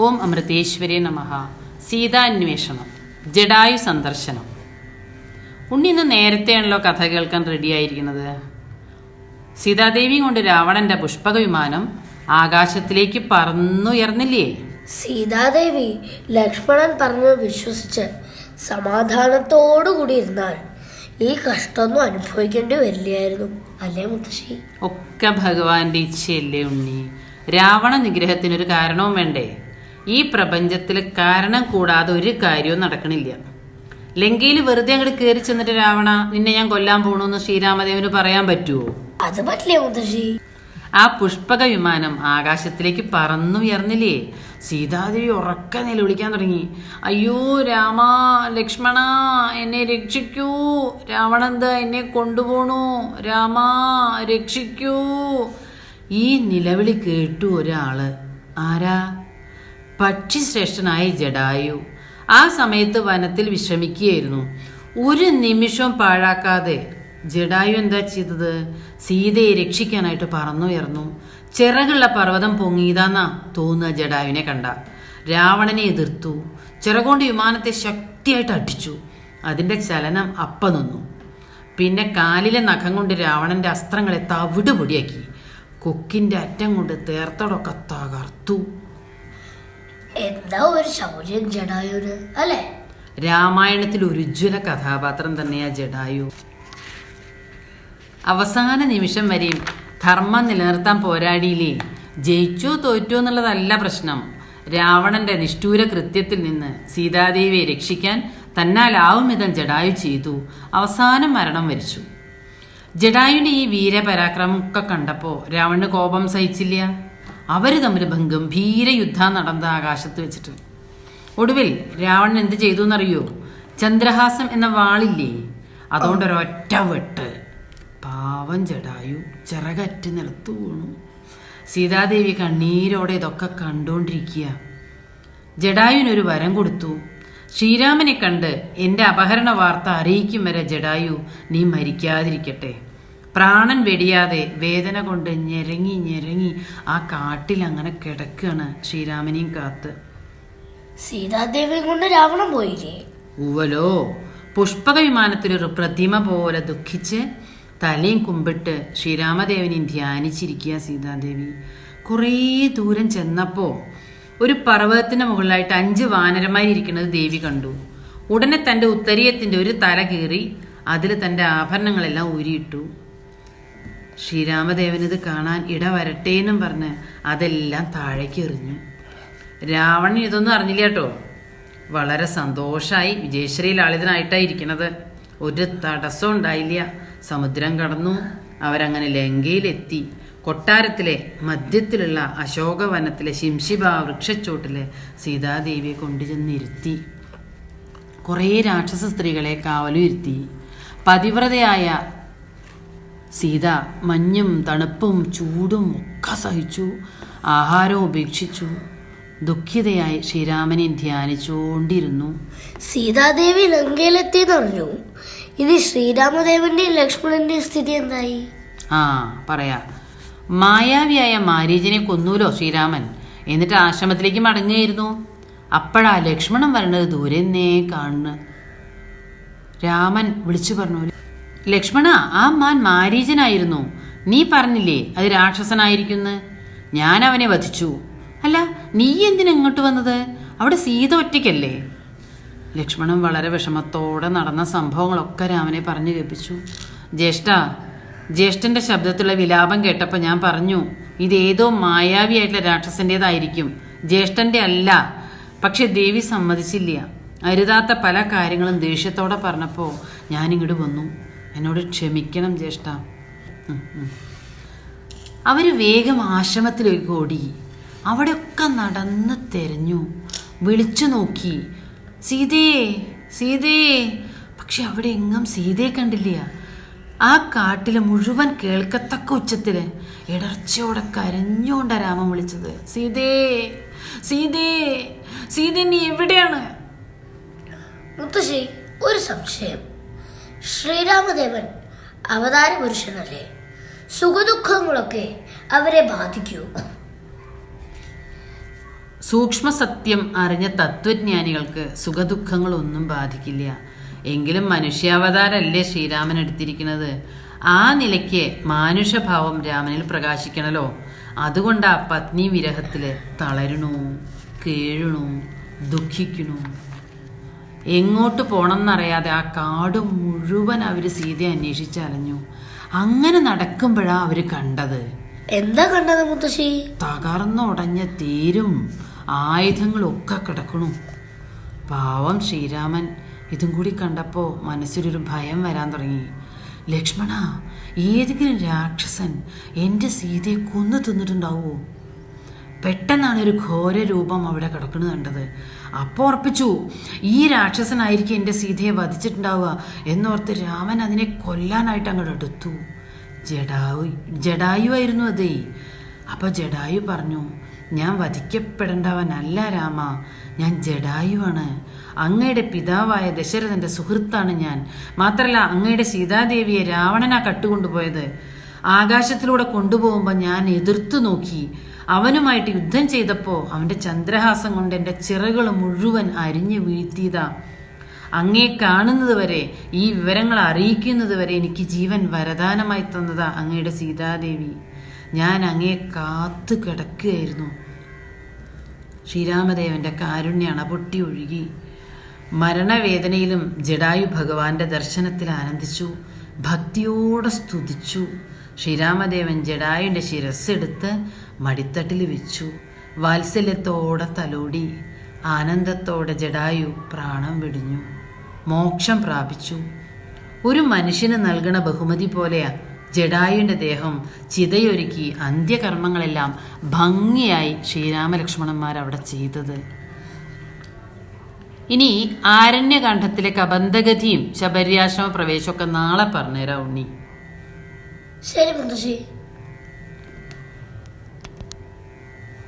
ഓം അമൃതേശ്വരേ നമഃ. സീതാന്വേഷണം. ജഡായു സന്ദർശനം. ഉണ്ണി ഇന്ന് നേരത്തെയാണല്ലോ കഥ കേൾക്കാൻ റെഡിയായിരിക്കുന്നത്. സീതാദേവി കൊണ്ട് രാവണന്റെ പുഷ്പക വിമാനം ആകാശത്തിലേക്ക് പറന്നുയർന്നില്ലേ? സീതാദേവി ലക്ഷ്മണൻ പറഞ്ഞു വിശ്വസിച്ച് സമാധാനത്തോടുകൂടി ഇരുന്നാൽ ഈ കഷ്ടമൊന്നും അനുഭവിക്കേണ്ടി വരില്ലായിരുന്നു. അല്ലേ മുത്തശ്ശി? ഒക്കെ ഭഗവാന്റെ ഇച്ഛയല്ലേ ഉണ്ണി. രാവണ നിഗ്രഹത്തിനൊരു കാരണവും വേണ്ടേ? ഈ പ്രപഞ്ചത്തിൽ കാരണം കൂടാതെ ഒരു കാര്യവും നടക്കണില്ല. ലങ്കയിൽ വെറുതെ അങ്ങോട്ട് കയറി ചെന്നിട്ട് രാവണ നിന്നെ ഞാൻ കൊല്ലാൻ പോണെന്ന് ശ്രീരാമദേവന് പറയാൻ പറ്റുമോ അത് പറ്റില്ല മുത്തശ്ശി. ആ പുഷ്പക വിമാനം ആകാശത്തിലേക്ക് പറന്നുയർന്നില്ലേ സീതാദേവി ഉറക്ക നിലവിളിക്കാൻ തുടങ്ങി. അയ്യോ രാമ ലക്ഷ്മണ എന്നെ രക്ഷിക്കൂ. രാവണന്ത എന്നെ കൊണ്ടുപോണു? രാമ രക്ഷിക്കൂ. ഈ നിലവിളി കേട്ടു ഒരാൾ. ആരാ? പക്ഷിശ്രേഷ്ഠനായ ജഡായു ആ സമയത്ത് വനത്തിൽ വിശ്രമിക്കുകയായിരുന്നു. ഒരു നിമിഷം പാഴാക്കാതെ ജഡായു എന്താ ചെയ്തത്? സീതയെ രക്ഷിക്കാനായിട്ട് പറന്നുയർന്നു. ചിറകുള്ള പർവതം പൊങ്ങിയതാന്നാ തോന്നുക ജഡായുവിനെ കണ്ട. രാവണനെ എതിർത്തു. ചിറകൊണ്ട് വിമാനത്തെ ശക്തിയായിട്ട് അടിച്ചു. അതിന്റെ ചലനം അപ്പ നിന്നു. പിന്നെ കാലിലെ നഖം കൊണ്ട് രാവണന്റെ അസ്ത്രങ്ങളെ തവിട് പൊടിയാക്കി. കൊക്കിന്റെ അറ്റം കൊണ്ട് തേർത്തടൊക്കെ തകർത്തു. എന്താ ഒരു ശൗര്യം ജടായുന് അല്ലേ? രാമായണത്തിൽ ഉജ്ജ്വല കഥാപാത്രം തന്നെയാ ജഡായു. അവസാന നിമിഷം വരെയും ധർമ്മം നിലനിർത്താൻ പോരാടിയില്ലേ? ജയിച്ചോ തോറ്റോ എന്നുള്ളതല്ല പ്രശ്നം. രാവണന്റെ നിഷ്ഠൂര കൃത്യത്തിൽ നിന്ന് സീതാദേവിയെ രക്ഷിക്കാൻ തന്നാലാവും വിധം ജഡായു ചെയ്തു. അവസാനം മരണം വരിച്ചു. ജഡായുവിന്റെ ഈ വീരപരാക്രമം ഒക്കെ കണ്ടപ്പോ രാവണന് കോപം സഹിച്ചില്ല. അവർ തമ്മിൽ ഗംഭീര യുദ്ധം നടന്ന ആകാശത്ത് വെച്ചിട്ട്. ഒടുവിൽ രാവണൻ എന്ത് ചെയ്തു എന്നറിയോ? ചന്ദ്രഹാസം എന്ന വാളില്ലേ അതുകൊണ്ട് ഒരൊറ്റ വെട്ട്. പാവം ജഡായു ചിറകറ്റ് നിലത്തു വീണു. സീതാദേവി കണ്ണീരോടെ ഇതൊക്കെ കണ്ടുകൊണ്ടിരിക്കുക ജഡായുവിനൊരു വരം കൊടുത്തു. ശ്രീരാമനെ കണ്ട് എന്റെ അപഹരണ വാർത്ത അറിയിക്കും വരെ ജഡായു നീ മരിക്കാതിരിക്കട്ടെ. പ്രാണൻ വെടിയാതെ വേദന കൊണ്ട് ഞെരങ്ങി ഞെരങ്ങി ആ കാട്ടിൽ അങ്ങനെ കിടക്കുകയാണ് ശ്രീരാമനെയും കാത്ത്. സീതാദേവിയും കൊണ്ട് രാവണൻ പോയില്ലേ? ഉവലോ പുഷ്പക വിമാനത്തിലൊരു പ്രതിമ പോലെ ദുഃഖിച്ച് തലയും കുമ്പിട്ട് ശ്രീരാമദേവനെയും ധ്യാനിച്ചിരിക്കുക സീതാദേവി. കുറേ ദൂരം ചെന്നപ്പോൾ ഒരു പർവതത്തിന്റെ മുകളിലായിട്ട് അഞ്ച് വാനരമായി ഇരിക്കുന്നത് ദേവി കണ്ടു. ഉടനെ തന്റെ ഉത്തരീയത്തിന്റെ ഒരു തല കീറി അതിൽ തന്റെ ആഭരണങ്ങളെല്ലാം ഊരിയിട്ടു. ശ്രീരാമദേവനിത് കാണാൻ ഇട വരട്ടെ എന്നും പറഞ്ഞ് അതെല്ലാം താഴേക്ക് എറിഞ്ഞു. രാവണൻ ഇതൊന്നും അറിഞ്ഞില്ല കേട്ടോ. വളരെ സന്തോഷമായി വിജയശ്രീ ലാളിതനായിട്ടാണ് ഇരിക്കണത്. ഒരു തടസ്സം ഉണ്ടായില്ല. സമുദ്രം കടന്നു. അവരങ്ങനെ ലങ്കയിലെത്തി. കൊട്ടാരത്തിലെ മധ്യത്തിലുള്ള അശോകവനത്തിലെ ശിംശിബ വൃക്ഷച്ചോട്ടിലെ സീതാദേവിയെ കൊണ്ടുചെന്നിരുത്തി കുറേ രാക്ഷസ സ്ത്രീകളെ കാവലും ഇരുത്തി. പതിവ്രതയായ സീത മഞ്ഞും തണുപ്പും ചൂടും ഒക്കെ സഹിച്ചു ആഹാരം ഉപേക്ഷിച്ചു ദുഃഖിതയായി ശ്രീരാമനെ ധ്യാനിച്ചുകൊണ്ടിരുന്നു സീതാദേവി ലങ്കയിലെത്തി പറഞ്ഞു ഇനി ശ്രീരാമദേവന്റെ ലക്ഷ്മണന്റെ സ്ഥിതി എന്തായി? ആ പറയാ. മായാവിയായ മാരീജിനെ കൊന്നൂലോ ശ്രീരാമൻ? എന്നിട്ട് ആശ്രമത്തിലേക്ക് മടങ്ങുകയായിരുന്നു. അപ്പോഴാ ലക്ഷ്മണൻ വരണത് ദൂരെ നിന്നേ കാണുന്നു രാമൻ വിളിച്ചു പറഞ്ഞു ലക്ഷ്മണ ആ മാൻ മാരീചനായിരുന്നു നീ പറഞ്ഞില്ലേ അത് രാക്ഷസനായിരിക്കുന്നു? ഞാൻ അവനെ വധിച്ചു. അല്ല നീ എന്തിനാ ഇങ്ങോട്ട് വന്നത്? അവിടെ സീത ഒറ്റയ്ക്കല്ലേ? ലക്ഷ്മണൻ വളരെ വിഷമത്തോടെ നടന്ന സംഭവങ്ങളൊക്കെ രാമനെ പറഞ്ഞു കേൾപ്പിച്ചു. ജ്യേഷ്ഠ ജ്യേഷ്ഠന്റെ ശബ്ദത്തിലുള്ള വിലാപം കേട്ടപ്പോൾ ഞാൻ പറഞ്ഞു ഇതേതോ മായാവിയായിട്ടുള്ള രാക്ഷസന്റേതായിരിക്കും. ജ്യേഷ്ഠന്റെ അല്ല. പക്ഷെ ദേവി സമ്മതിച്ചില്ല. അരുതാത്ത പല കാര്യങ്ങളും ദേഷ്യത്തോടെ പറഞ്ഞപ്പോൾ ഞാനിങ്ങോട്ട് വന്നു. എന്നോട് ക്ഷമിക്കണം ജ്യേഷ്ഠ. അവർ വേഗം ആശ്രമത്തിലേക്ക് ഓടി അവിടെയൊക്കെ നടന്ന് തെരഞ്ഞു. വിളിച്ചു നോക്കി. സീതയെ സീതയെ പക്ഷെ അവിടെ എങ്ങും സീതയെ കണ്ടില്ല. ആ കാട്ടിലെ മുഴുവൻ കേൾക്കത്തക്ക ഉച്ചത്തിൽ ഇടർച്ചയോടെ കരഞ്ഞുകൊണ്ടാ രാമൻ വിളിച്ചത്. സീതേ സീതേ സീത നീ എവിടെയാണ്? മുത്തശ്ശി ഒരു സംശയം. ശ്രീരാമദേവൻ അവതാര പുരുഷനല്ലേ സുഖദുഃഖങ്ങളൊക്കെ അവരെ ബാധിക്കൂ. സൂക്ഷ്മ സത്യം അറിഞ്ഞ തത്വജ്ഞാനികൾക്ക് സുഖദുഃഖങ്ങളൊന്നും ബാധിക്കില്ല. എങ്കിലും മനുഷ്യാവതാരല്ലേ ശ്രീരാമൻ എടുത്തിരിക്കുന്നത് ആ നിലയ്ക്ക് മാനുഷഭാവം രാമനിൽ പ്രകാശിക്കണല്ലോ. അതുകൊണ്ട് ആ പത്നി വിരഹത്തിൽ തളരണു കേഴണു ദുഃഖിക്കണു. എങ്ങോട്ട് പോകണം എന്നറിയാതെ ആ കാട് മുഴുവൻ അവർ സീതയെ അന്വേഷിച്ചറിഞ്ഞു അങ്ങനെ നടക്കുമ്പോഴാ അവർ കണ്ടത്. എന്താ കണ്ടത് മുത്തശ്ശി? തകർന്നുടഞ്ഞ തേരും ആയുധങ്ങളൊക്കെ കിടക്കണു. പാവം ശ്രീരാമൻ. ഇതും കൂടി കണ്ടപ്പോ മനസ്സിലൊരു ഭയം വരാൻ തുടങ്ങി. ലക്ഷ്മണ ഏതെങ്കിലും രാക്ഷസൻ എന്റെ സീതയെ കൊന്നു തിന്നിട്ടുണ്ടാവോ പെട്ടെന്നാണ് ഒരു ഘോര രൂപം അവിടെ കിടക്കുന്നത് കണ്ടത്. അപ്പോൾ ഉറപ്പിച്ചു ഈ രാക്ഷസനായിരിക്കും എന്റെ സീതയെ വധിച്ചിട്ടുണ്ടാവുക എന്നോർത്ത് രാമൻ അതിനെ കൊല്ലാനായിട്ട് അങ്ങോട്ട് എടുത്തു. ജഡായു ജഡായു ആയിരുന്നു അതേ. അപ്പോൾ ജഡായു പറഞ്ഞു ഞാൻ വധിക്കപ്പെടേണ്ടവനല്ല രാമ ഞാൻ ജഡായുവാണ്. അങ്ങയുടെ പിതാവായ ദശരഥന്റെ സുഹൃത്താണ് ഞാൻ. മാത്രമല്ല അങ്ങയുടെ സീതാദേവിയെ രാവണനാ കട്ടുകൊണ്ടുപോയത്. ആകാശത്തിലൂടെ കൊണ്ടുപോകുമ്പോൾ ഞാൻ എതിർത്തു നോക്കി. അവനുമായിട്ട് യുദ്ധം ചെയ്തപ്പോൾ അവന്റെ ചന്ദ്രഹാസം കൊണ്ട് എന്റെ ചിറകൾ മുഴുവൻ അരിഞ്ഞു വീഴ്ത്തിയതാ. അങ്ങേ കാണുന്നത് വരെ ഈ വിവരങ്ങൾ അറിയിക്കുന്നത് വരെ എനിക്ക് ജീവൻ വരദാനമായി തന്നതാ അങ്ങയുടെ സീതാദേവി. ഞാൻ അങ്ങേ കാത്തു കിടക്കുകയായിരുന്നു. ശ്രീരാമദേവന്റെ കാരുണ്യാണ് പൊട്ടി ഒഴുകി. മരണവേദനയിലും ജഡായു ഭഗവാന്റെ ദർശനത്തിൽ ആനന്ദിച്ചു. ഭക്തിയോടെ സ്തുതിച്ചു. ശ്രീരാമദേവൻ ജഡായുടെ ശിരസ്സെടുത്ത് മടിത്തട്ടിൽ വെച്ചു വാത്സല്യത്തോടെ തലോടി. ആനന്ദത്തോടെ ജഡായു പ്രാണം വെടിഞ്ഞു. മോക്ഷം പ്രാപിച്ചു. ഒരു മനുഷ്യന് നൽകണ ബഹുമതി പോലെയാ ജഡായുവിന്റെ ദേഹം. ചിതയൊരുക്കി അന്ത്യകർമ്മങ്ങളെല്ലാം ഭംഗിയായി ശ്രീരാമലക്ഷ്മണന്മാർ അവിടെ ചെയ്തത്. ഇനി ആരണ്യകാന്ഡത്തിലെ കബന്ധഗതിയും ശബര്യാശ്രമ പ്രവേശമൊക്കെ നാളെ പറഞ്ഞുതരാം ഉണ്ണി. ശരി മുത്തശ്ശി